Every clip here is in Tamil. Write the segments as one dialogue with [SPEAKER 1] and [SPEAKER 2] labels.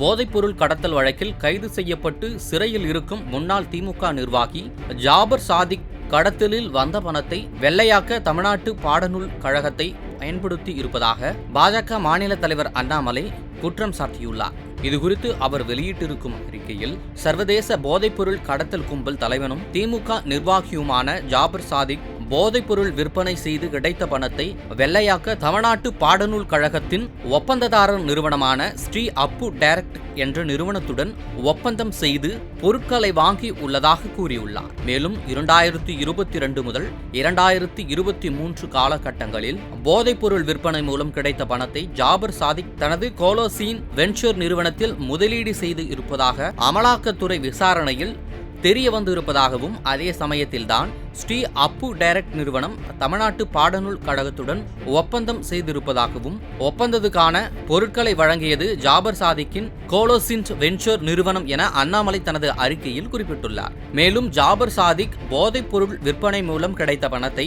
[SPEAKER 1] போதைப்பொருள் கடத்தல் வழக்கில் கைது செய்யப்பட்டு சிறையில் இருக்கும் முன்னாள் திமுக நிர்வாகி ஜாபர் சாதிக் கடத்தலில் வந்த பணத்தை வெள்ளையாக்க தமிழ்நாட்டு பாடநூல் கழகத்தை பயன்படுத்தி இருப்பதாக பாஜக மாநில தலைவர் அண்ணாமலை குற்றம் சாட்டியுள்ளார். இதுகுறித்து அவர் வெளியிட்டிருக்கும் அறிக்கையில் சர்வதேச போதைப்பொருள் கடத்தல் கும்பல் தலைவனும் திமுக நிர்வாகியுமான ஜாபர் சாதிக் போதைப்பொருள் விற்பனை செய்து கிடைத்த பணத்தை வெள்ளையாக்க தமிழ்நாட்டு பாடநூல் கழகத்தின் ஒப்பந்ததாரர் நிறுவனமான ஸ்ரீ அப்பு டைரக்ட் என்ற நிறுவனத்துடன் ஒப்பந்தம் செய்து பொருட்களை வாங்கி உள்ளதாக கூறியுள்ளார். மேலும் இரண்டாயிரத்தி இருபத்தி இரண்டு முதல் இரண்டாயிரத்தி இருபத்தி மூன்று காலகட்டங்களில் போதைப்பொருள் விற்பனை மூலம் கிடைத்த பணத்தை ஜாபர் சாதிக் தனது கோலோசீன் வென்ச்சர் நிறுவனத்தில் முதலீடு செய்து இருப்பதாக அமலாக்கத்துறை விசாரணையில் தெரிய வந்திருப்பதாகவும் அதே சமயத்தில்தான் ஸ்ரீ அப்பு டைரக்ட் நிறுவனம் தமிழ்நாட்டு பாடநூல் கழகத்துடன் ஒப்பந்தம் செய்திருப்பதாகவும் ஒப்பந்தத்துக்கான பொருட்களை வழங்கியது ஜாபர் சாதிக்கின் கோலோசின்ட் வென்ச்சர் நிறுவனம் என அண்ணாமலை தனது அறிக்கையில் குறிப்பிட்டுள்ளார். மேலும் ஜாபர் சாதிக் போதைப் பொருள் விற்பனை மூலம் கிடைத்த பணத்தை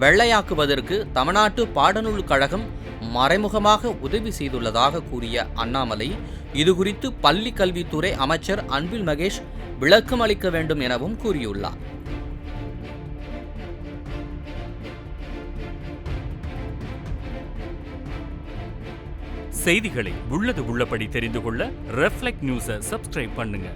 [SPEAKER 1] வெள்ளையாக்குவதற்கு தமிழ்நாட்டு பாடநூல் கழகம் மறைமுகமாக உதவி செய்துள்ளதாக கூறிய அண்ணாமலை இதுகுறித்து பள்ளி கல்வித்துறை அமைச்சர் அன்பில் மகேஷ் விளக்கம் அளிக்க வேண்டும் எனவும் கூறியுள்ளார்.
[SPEAKER 2] செய்திகளை உள்ளது உள்ளபடி தெரிந்து கொள்ள ரெஃப்ளெக்ட் நியூஸை சப்ஸ்கிரைப் பண்ணுங்க.